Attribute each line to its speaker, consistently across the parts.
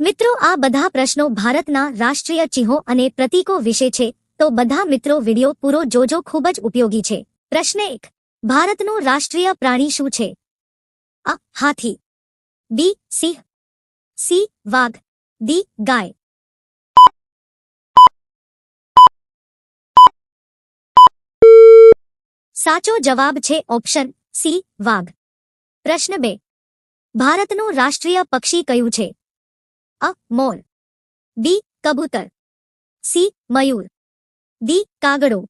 Speaker 1: મિત્રો, આ બધા પ્રશ્નો ભારતના રાષ્ટ્રીય ચિહ્નો અને પ્રતીકો વિશે છે. તો બધા મિત્રો, વિડિયો પૂરો જોજો. ખૂબ જ ઉપયોગી છે. પ્રશ્ન એક. ભારતનું રાષ્ટ્રીય પ્રાણી શું છે? અ. હાથી. બી. સિંહ. સી. વાઘ. ડી. ગાય. સાચો જવાબ છે ઓપ્શન સી. વાઘ. પ્રશ્ન બે. ભારતનું રાષ્ટ્રીય પક્ષી કયું છે? અ મોર બી કબૂતર. સી મયુર. ડી કાગડો.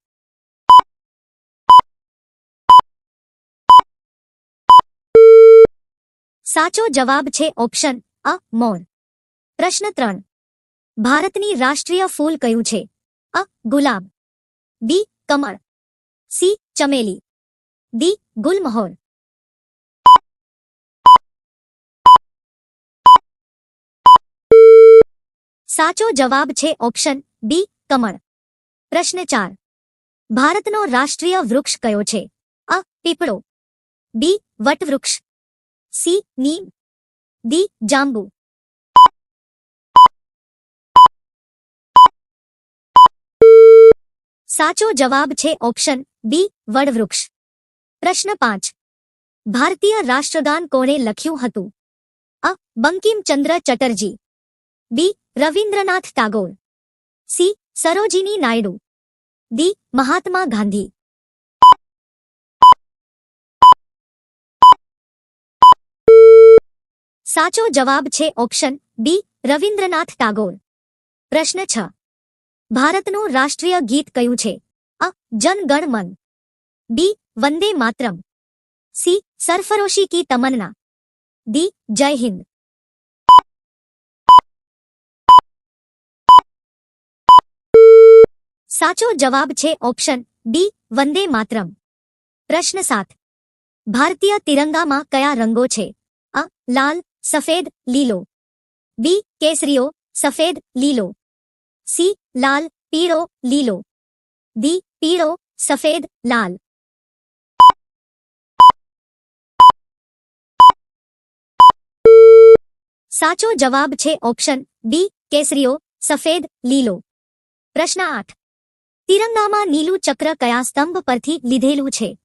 Speaker 1: સાચો જવાબ છે ઓપ્શન અ મોર પ્રશ્ન ત્રણ. ભારતની રાષ્ટ્રીય ફૂલ કયું છે? અ ગુલાબ બી કમળ. સી ચમેલી. ડી ગુલમહોર. સાચો જવાબ છે ઓપ્શન બી, કમળ. પ્રશ્ન ચાર. ભારતનો રાષ્ટ્રીય વૃક્ષ કયો છે? અ, પીપળો. બી, વટવૃક્ષ. સી, નીમ. ડી, જાંબુ. સાચો જવાબ છે ઓપ્શન બી, વડવૃક્ષ. પ્રશ્ન પાંચ. ભારતીય રાષ્ટ્રગાન કોણે લખ્યું હતું? અ, Bankimchandra Chatterjee. B Rabindranath Tagore. C. Sarojini Naidu. D. Mahatma Gandhi. સાચો જવાબ છે ઓપ્શન બી રવિન્દ્રનાથ ટાગોર. પ્રશ્ન છ. ભારતનું રાષ્ટ્રીય ગીત કયું છે? અ. Jana Gana Mana. B. Vande Mataram. C. Sarfaroshi ki Tamanna. D. Jai Hind. સાચો જવાબ છે ઓપ્શન બી, વંદે માતરમ. પ્રશ્ન સાત. ભારતીય તિરંગામાં કયા રંગો છે? અ, લાલ, સફેદ, લીલો. બી, કેસરીઓ, સફેદ, લીલો. સી, લાલ, પીળો, લીલો. દી પીળો, સફેદ, લાલ. સાચો જવાબ છે ઓપ્શન બી, કેસરીઓ, સફેદ, લીલો. પ્રશ્ન આઠ. તિરંગામાં નીલું ચક્ર કયા સ્તંભ પરથી લીધેલું છે?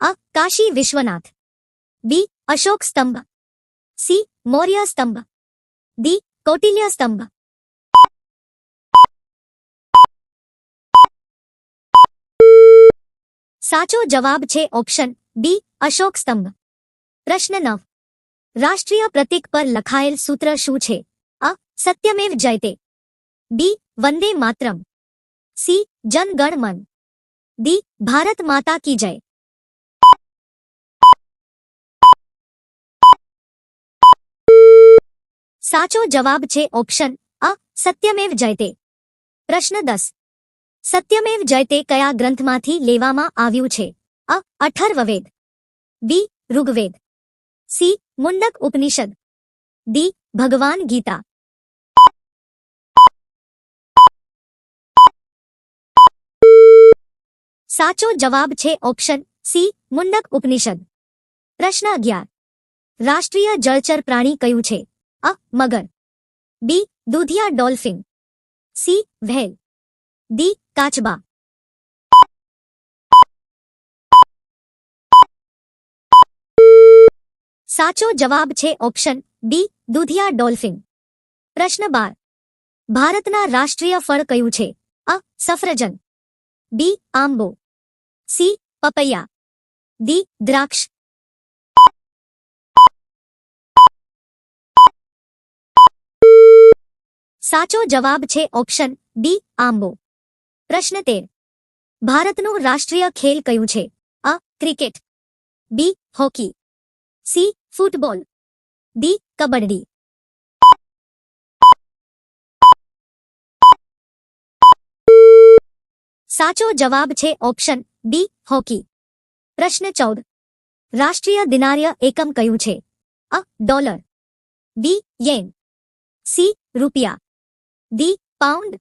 Speaker 1: અ. કાશી વિશ્વનાથ. બી. અશોક સ્તંભ. સી. મૌર્ય સ્તંભ. ડી. કૌટિલ્ય સ્તંભ. સાચો જવાબ છે ઓપ્શન બી. અશોક સ્તંભ. પ્રશ્ન નવ. રાષ્ટ્રીય પ્રતીક પર લખાયેલ સૂત્ર શું છે? અ. સત્યમેવ જયતે. બી. વંદે માતરમ. સી, જન મન. ડી, ભારત માતા કી જય. સાચો જવાબ છે ઓપ્શન અ, સત્યમેવ જયતે. પ્રશ્ન દસ. સત્યમેવ જયતે કયા ગ્રંથમાંથી લેવામાં આવ્યું છે? અ, Atharvaveda. B, Rigveda. C, Mundaka Upanishad. D, Bhagwan Gita. સાચો જવાબ છે ઓપ્શન સી મુંડક ઉપનિષદ. પ્રશ્ન અગિયાર. રાષ્ટ્રીય જળચર પ્રાણી કયું છે? અ, મગર. બી, દૂધિયા ડોલ્ફિન. સી, વહેલ. ડી, કાચબા. સાચો જવાબ છે ઓપ્શન બી દૂધિયા ડોલ્ફિન. પ્રશ્ન બાર. ભારતના રાષ્ટ્રીય ફળ કયું છે? અ, સફરજન. બી, આંબો. સી પપૈયા ડી દ્રાક્ષ સાચો જવાબ છે ઓપ્શન ડી આંબો પ્રશ્ન તેર ભારતનું રાષ્ટ્રીય ખેલ કયું છે અ cricket B hockey C football D kabaddi સાચો જવાબ છે ઓપ્શન બી હોકી. પ્રશ્ન ચૌદ. રાષ્ટ્રીય દિનાર્ય એકમ કયું છે? અ, ડોલર. B, yen. સી, રૂપિયા. D, pound.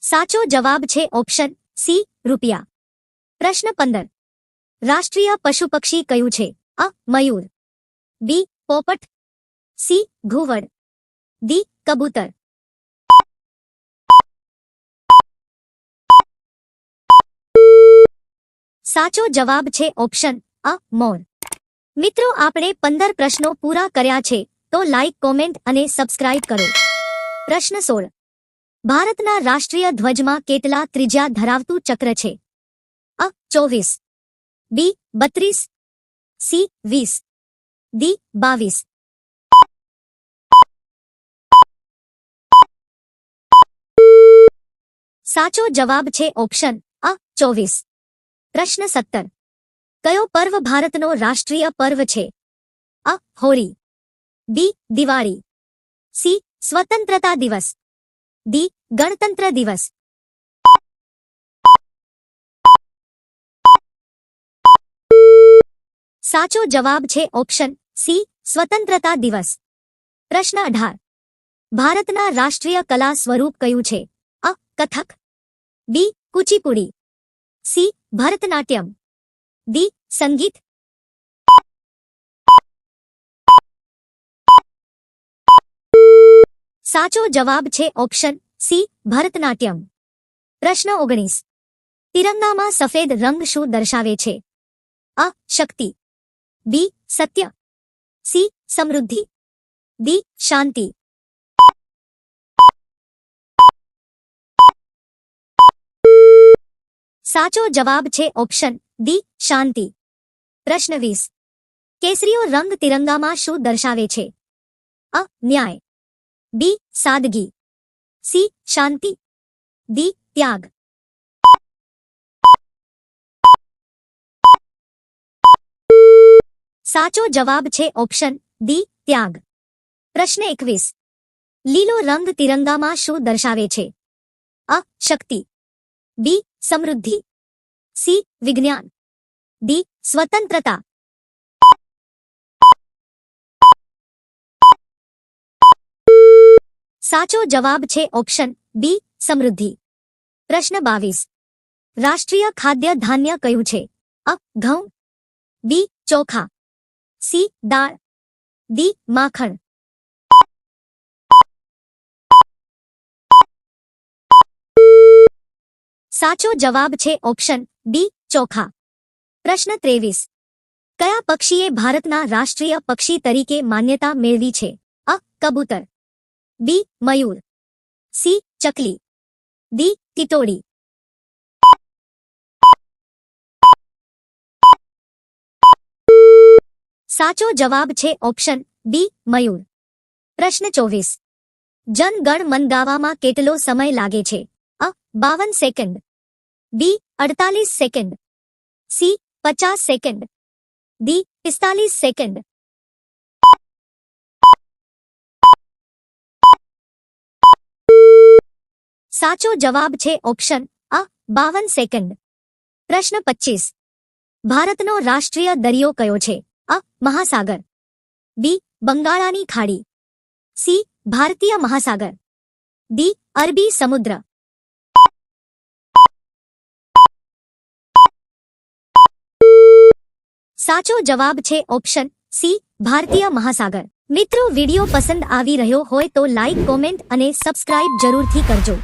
Speaker 1: સાચો જવાબ છે ઓપ્શન સી, રૂપિયા. પ્રશ્ન પંદર. રાષ્ટ્રીય પશુ પક્ષી કયું છે? અ, મયુર. બી, પોપટ. સી, ઘુવડ. ડી, કબૂતર. સાચો જવાબ છે ઓપ્શન અ મોર મિત્રો, આપણે પંદર પ્રશ્નો પૂરા કર્યા છે, તો લાઈક કોમેન્ટ અને સબસ્ક્રાઇબ કરો. પ્રશ્ન સોળ. ભારતના રાષ્ટ્રીય ધ્વજમાં કેટલા ત્રિજ્યા ધરાવતું ચક્ર છે? અ, ચોવીસ. બી, બત્રીસ. સી, વીસ. ડી, બાવીસ. સાચો જવાબ છે ઓપ્શન અ, ચોવીસ. પ્રશ્ન સત્તર. કયો પર્વ ભારતનો રાષ્ટ્રીય પર્વ છે? અ, હોળી. બી, દિવાળી. સી, સ્વતંત્રતા દિવસ. ડી, ગણતંત્ર દિવસ. સાચો જવાબ છે ઓપ્શન સી, સ્વતંત્રતા દિવસ. પ્રશ્ન અઢાર. ભારતના રાષ્ટ્રીય કલા સ્વરૂપ કયું છે? અ, Kathak. B, Kuchipudi. C Bharatanatyam D સંગીત સાચો જવાબ છે ઓપ્શન સી ભરતનાટ્યમ પ્રશ્ન ઓગણીસ તિરંગામાં સફેદ રંગ શું દર્શાવે છે અ શક્તિ બી સત્ય સી સમૃદ્ધિ ડી શાંતિ સાચો જવાબ છે ઓપ્શન ડી શાંતિ. પ્રશ્ન વીસ. કેસરીઓ રંગ તિરંગામાં શું દર્શાવે છે? અ, ન્યાય. બી, સાદગી. સી, શાંતિ. દી ત્યાગ. સાચો જવાબ છે ઓપ્શન ડી ત્યાગ. પ્રશ્ન એકવીસ. લીલો રંગ તિરંગામાં શું દર્શાવે છે? અ, શક્તિ. બી સમૃદ્ધિ સી વિજ્ઞાન ડી સ્વતંત્રતા સાચો જવાબ છે ઓપ્શન બી સમૃદ્ધિ પ્રશ્ન બાવીસ રાષ્ટ્રીય ખાદ્ય ધાન્ય કયું છે અ ઘઉં બી ચોખા સી દાળ ડી માખણ સાચો જવાબ છે ઓપ્શન બી, ચોખા. પ્રશ્ન ત્રેવીસ. કયા પક્ષીએ ભારતના રાષ્ટ્રીય પક્ષી તરીકે માન્યતા મેળવી છે? અ, કબૂતર. બી, મયુર. સી, ચકલી. ડી ટીટોડી સાચો જવાબ છે ઓપ્શન બી, મયુર. પ્રશ્ન ચોવીસ. જનગણ મનગાવામાં મન ગાવામાં કેટલો સમય લાગે છે? અ, બાવન સેકન્ડ. બી અડતાલીસ સેકન્ડ સી પચાસ સેકન્ડ ડી પિસ્તાલીસ સેકન્ડ સાચો જવાબ છે ઓપ્શન અ બાવન સેકન્ડ પ્રશ્ન પચીસ ભારતનો રાષ્ટ્રીય દરિયો કયો છે અ મહાસાગર બી બંગાળાની ખાડી સી ભારતીય મહાસાગર ડી અરબી સમુદ્ર સાચો જવાબ છે ઓપ્શન સી, ભારતીય મહાસાગર. મિત્રો, વિડિયો પસંદ આવી રહ્યો હોય તો લાઇક કોમેન્ટ અને સબસ્ક્રાઇબ જરૂરથી કરજો.